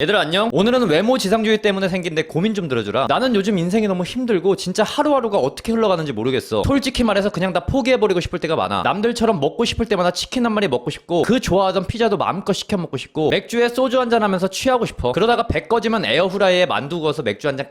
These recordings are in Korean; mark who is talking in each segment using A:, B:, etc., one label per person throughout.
A: 얘들아 안녕. 오늘은 외모 지상주의 때문에 생긴 내 고민 좀 들어주라. 나는 요즘 인생이 너무 힘들고 진짜 하루하루가 어떻게 흘러가는지 모르겠어. 솔직히 말해서 그냥 다 포기해버리고 싶을 때가 많아. 남들처럼 먹고 싶을 때마다 치킨 한 마리 먹고 싶고 그 좋아하던 피자도 마음껏 시켜 먹고 싶고 맥주에 소주 한 잔 하면서 취하고 싶어. 그러다가 배 꺼지면 에어후라이에 만두 구워서 맥주 한잔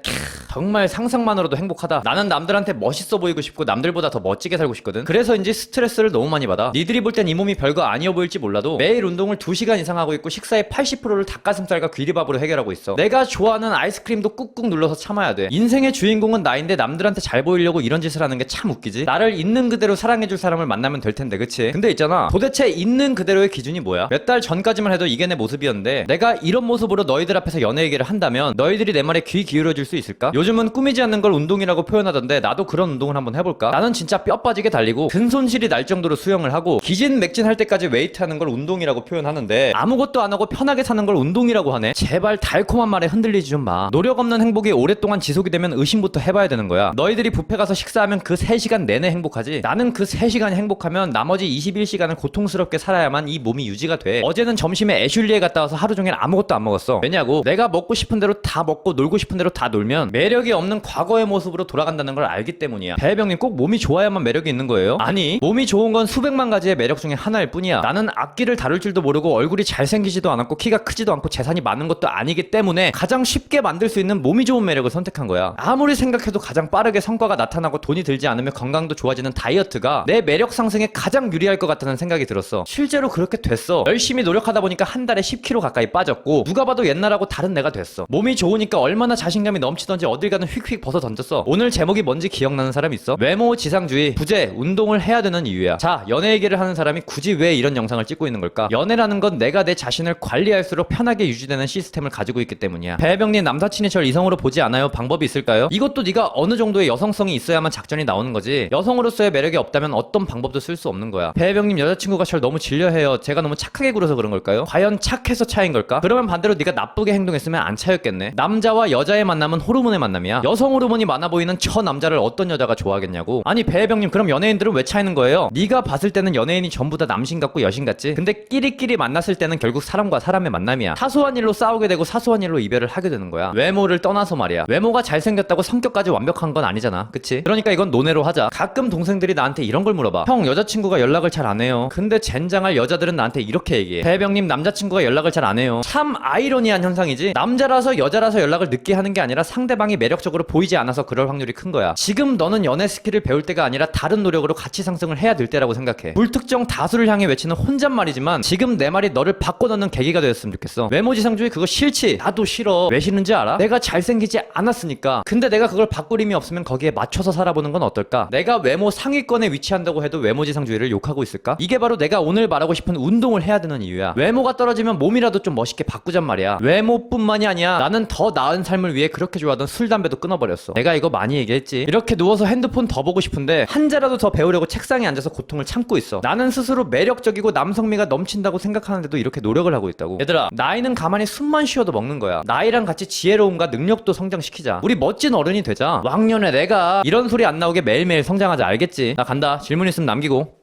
A: 정말 상상만으로도 행복하다. 나는 남들한테 멋있어 보이고 싶고 남들보다 더 멋지게 살고 싶거든. 그래서인지 스트레스를 너무 많이 받아. 니들이 볼 땐 이 몸이 별거 아니어 보일지 몰라도 매일 운동을 2시간 이상 하고 있고 식사의 80%를 닭가슴살과 귀리밥으로 해결하고 있어. 내가 좋아하는 아이스크림도 꾹꾹 눌러서 참아야 돼. 인생의 주인공은 나인데 남들한테 잘 보이려고 이런 짓을 하는 게 참 웃기지. 나를 있는 그대로 사랑해줄 사람을 만나면 될 텐데 그치? 근데 있잖아. 도대체 있는 그대로의 기준이 뭐야? 몇 달 전까지만 해도 이게 내 모습이었는데 내가 이런 모습으로 너희들 앞에서 연애 얘기를 한다면 너희들이 내 말에 귀 기울여줄 수 있을까 요즘은 꾸미지 않는 걸 운동이라고 표현하던데 나도 그런 운동을 한번 해볼까? 나는 진짜 뼈 빠지게 달리고 근 손실이 날 정도로 수영을 하고 기진 맥진 할 때까지 웨이트 하는 걸 운동이라고 표현하는데 아무것도 안 하고 편하게 사는 걸 운동이라고 하네? 제발 달콤한 말에 흔들리지 좀 마. 노력 없는 행복이 오랫동안 지속이 되면 의심부터 해봐야 되는 거야. 너희들이 뷔페 가서 식사하면 그 3시간 내내 행복하지? 나는 그 3시간이 행복하면 나머지 21시간을 고통스럽게 살아야만 이 몸이 유지가 돼. 어제는 점심에 애슐리에 갔다 와서 하루 종일 아무것도 안 먹었어. 왜냐고? 내가 먹고 싶은 대로 다 먹고 놀고 싶은 대로 다 놀면 매 력이 없는 과거의 모습으로 돌아간다는 걸 알기 때문이야. 배혜병님 꼭 몸이 좋아야만 매력이 있는 거예요? 아니 몸이 좋은 건 수백만 가지의 매력 중에 하나일 뿐이야. 나는 악기를 다룰 줄도 모르고 얼굴이 잘생기지도 않았고 키가 크지도 않고 재산이 많은 것도 아니기 때문에 가장 쉽게 만들 수 있는 몸이 좋은 매력을 선택한 거야. 아무리 생각해도 가장 빠르게 성과가 나타나고 돈이 들지 않으면 건강도 좋아지는 다이어트가 내 매력 상승에 가장 유리할 것 같다는 생각이 들었어. 실제로 그렇게 됐어. 열심히 노력하다 보니까 한 달에 10kg 가까이 빠졌고 누가 봐도 옛날하고 다른 내가 됐어. 몸이 좋으니까 얼마나 자신감이 넘치던지 어딜 가든 휙휙 벗어 던졌어. 오늘 제목이 뭔지 기억나는 사람 있어? 외모 지상주의 부재 운동을 해야 되는 이유야. 자 연애 얘기를 하는 사람이 굳이 왜 이런 영상을 찍고 있는 걸까? 연애라는 건 내가 내 자신을 관리할수록 편하게 유지되는 시스템을 가지고 있기 때문이야. 배혜병님 남사친이 절 이성으로 보지 않아요? 방법이 있을까요? 이것도 네가 어느 정도의 여성성이 있어야만 작전이 나오는 거지. 여성으로서의 매력이 없다면 어떤 방법도 쓸 수 없는 거야. 배혜병님 여자친구가 절 너무 질려해요. 제가 너무 착하게 굴어서 그런 걸까요? 과연 착해서 차인 걸까? 그러면 반대로 네가 나쁘게 행동했으면 안 차였겠네. 남자와 여자의 만남은 호르몬의 만남 이야 여성 호르몬이 많아 보이는 저 남자를 어떤 여자가 좋아하겠냐고. 아니 배혜병님 그럼 연예인들은 왜 차이는 거예요? 네가 봤을 때는 연예인이 전부 다 남신 같고 여신 같지? 근데 끼리끼리 만났을 때는 결국 사람과 사람의 만남이야. 사소한 일로 싸우게 되고 사소한 일로 이별을 하게 되는 거야. 외모를 떠나서 말이야. 외모가 잘생겼다고 성격까지 완벽한 건 아니잖아. 그치? 그러니까 이건 논외로 하자. 가끔 동생들이 나한테 이런 걸 물어봐 형 여자친구가 연락을 잘 안 해요. 근데 젠장할 여자들은 나한테 이렇게 얘기해 배혜병님 남자친구가 연락을 잘 안 해요. 참 아이러니한 현상이지. 남자라서 여자라서 연락을 늦게 하는 게 아니라 상대방이 매력적으로 보이지 않아서 그럴 확률이 큰 거야. 지금 너는 연애 스킬을 배울 때가 아니라 다른 노력으로 가치 상승을 해야 될 때라고 생각해. 불특정 다수를 향해 외치는 혼잣말이지만 지금 내 말이 너를 바꿔놓는 계기가 되었으면 좋겠어. 외모지상주의 그거 싫지? 나도 싫어. 왜 싫은지 알아? 내가 잘생기지 않았으니까. 근데 내가 그걸 바꿀 힘이 없으면 거기에 맞춰서 살아보는 건 어떨까? 내가 외모 상위권에 위치한다고 해도 외모지상주의를 욕하고 있을까? 이게 바로 내가 오늘 말하고 싶은 운동을 해야 되는 이유야. 외모가 떨어지면 몸이라도 좀 멋있게 바꾸잔 말이야. 외모뿐만이 아니야. 나는 더 나은 삶을 위해 그렇게 좋아하던 술 담배도 끊어버렸어. 내가 이거 많이 얘기했지. 이렇게 누워서 핸드폰 더 보고 싶은데 한 자라도 더 배우려고 책상에 앉아서 고통을 참고 있어. 나는 스스로 매력적이고 남성미가 넘친다고 생각하는데도 이렇게 노력을 하고 있다고. 얘들아 나이는 가만히 숨만 쉬어도 먹는 거야. 나이랑 같이 지혜로움과 능력도 성장시키자. 우리 멋진 어른이 되자. 왕년에 내가 이런 소리 안 나오게 매일매일 성장하자. 알겠지? 나 간다. 질문 있으면 남기고